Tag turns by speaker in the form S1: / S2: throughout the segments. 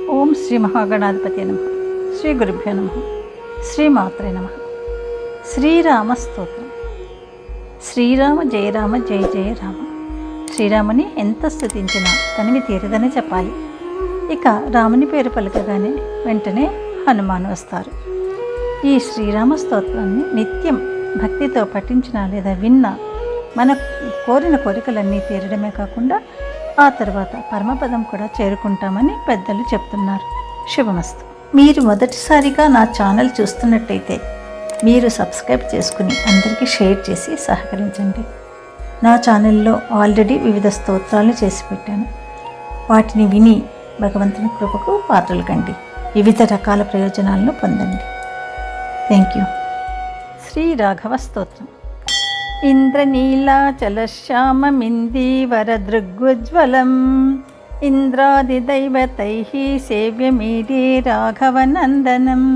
S1: ఓం శ్రీ మహాగణాధిపతి నమ. శ్రీ గురుభ్యో నమ. శ్రీమాత్రే నమ. శ్రీరామ స్తోత్రం. శ్రీరామ జయరామ జయ జయ రామ. శ్రీరాముని ఎంత స్థుతించినా తనివి తీరదని చెప్పాలి. ఇక రాముని పేరు పలకగానే వెంటనే హనుమాన్ వస్తారు. ఈ శ్రీరామ స్తోత్రాన్ని నిత్యం భక్తితో పఠించినా లేదా విన్నా మన కోరిన కోరికలన్నీ తీరడమే కాకుండా ఆ తర్వాత పరమపదం కూడా చేరుకుంటామని పెద్దలు చెప్తున్నారు. శుభమస్తు. మీరు మొదటిసారిగా నా ఛానల్ చూస్తున్నట్టయితే మీరు సబ్స్క్రైబ్ చేసుకుని అందరికీ షేర్ చేసి సహకరించండి. నా ఛానల్లో ఆల్రెడీ వివిధ స్తోత్రాలు చేసి పెట్టాను. వాటిని విని భగవంతుని కృపకు పాత్రలు కండి. వివిధ రకాల ప్రయోజనాలను పొందండి. Thank you. శ్రీ రాఘవ స్తోత్రం. इन्द्रनीलाचलश्याममिन्दीवरदृग्वज्ज्वलम् इन्द्रादिदैवतैः सेव्यमीडे राघवनन्दनम्।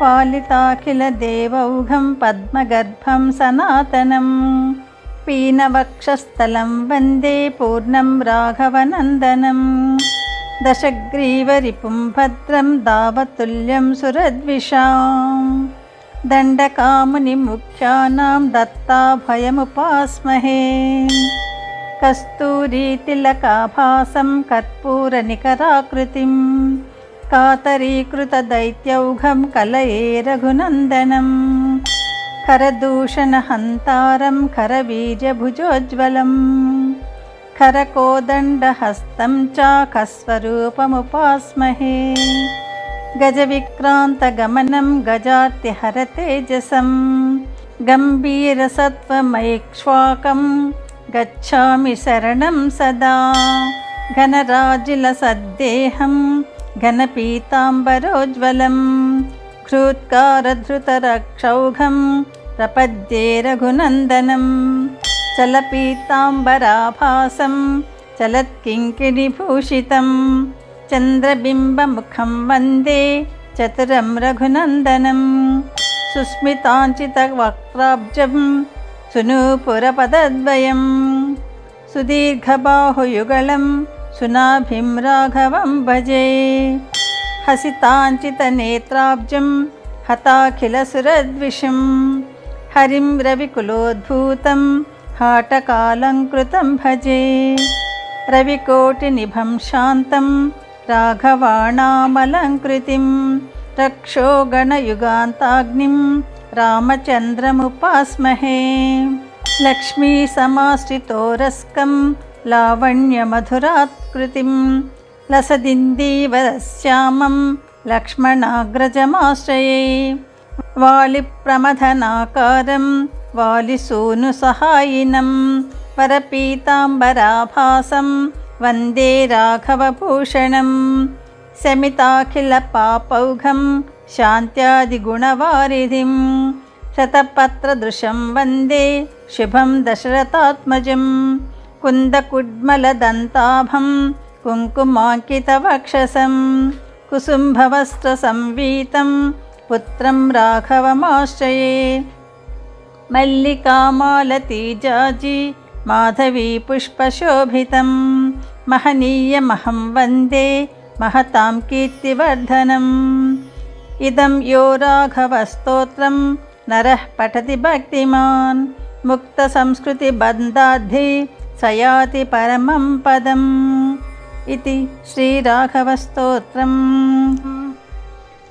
S1: पालिताखिलदेवौघं पद्मगर्भं सनातनं पीनवक्षस्थलं वन्दे पूर्णं राघवनन्दनं दशग्रीवरिपुंभद्रं दावतुल्यं सुरद्विषाम्। దండకాముని ముఖ్యానాం దత్తాభయముపాస్మహే. కస్తూరీతిలకాభాసం కర్పూరనికరాకృతిం కాతరీకృతదైత్యౌఘం కలయే రఘునందనం. కరదూషణహంతారం కరబీజభుజోజ్వలం. కరకోదండహస్తం చాకస్వరూపముపాస్మహే. గజవిక్రాంతగమనం గజార్తిహరతేజసం గంభీరసత్వమైక్ష్వాకం గచ్చామి శరణం సదా ఘనరాజిలసద్దేహం ఘనపీతాంబరోజ్వలం ఘృత్కారధృతరక్షౌఘం ప్రపద్యే రఘునందనం చలపీతాంబరాభాసం చలత్కింకిణిభూషితం चन्द्रबिम्बमुखं वन्दे चतुरं रघुनन्दनं सुस्मिताञ्चितवक्त्राब्जं सुनूपुरपदद्वयं सुदीर्घबाहुयुगलं सुनाभिं राघवं भजे हसिताञ्चितनेत्राब्जं हताखिलसुरद्विषं हरिं रविकुलोद्भूतं हाटकालङ्कृतं भजे रविकोटिनिभं शान्तं राघवाणामलङ्कृतिं रक्षोगणयुगान्ताग्निं रामचन्द्रमुपास्महे। लक्ष्मीसमाश्रितोरस्कं लावण्यमधुरात्कृतिं लसदिन्दीवरश्यामं लक्ष्मणाग्रजमाश्रये। वालिप्रमथनाकारं वालिसूनुसहायिनं वरपीताम्बराभासं వరపీతాంబరాభాసం వందే రాఘవభూషణం. శమితాఖిలపాపౌఘం శాంత్యాదిగుణవారిధిం. శతపత్రదృశం వందే శుభం దశరథాత్మజం. కుందకుడ్మలదంతాభం కుంకుమాంకితవక్షసం. కుసుంభవస్త్రసంవీతం పుత్రం రాఘవమాశ్రయే. మల్లికామాలతీజాజి మాధవీ महनीयमहं वन्दे महतां कीर्तिवर्धनम् इदं यो राघवस्तोत्रं नरः पठति भक्तिमान्। मुक्तसंस्कृतिबन्धाद्धि स याति परमं पदम् इति श्रीराघवस्तोत्रम्।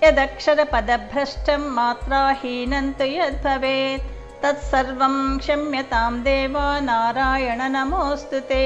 S1: यदक्षरपदभ्रष्टं मात्राहीनं तु यद्भवेत् तत्सर्वं क्षम्यतां देवा नारायण नमोऽस्तु ते।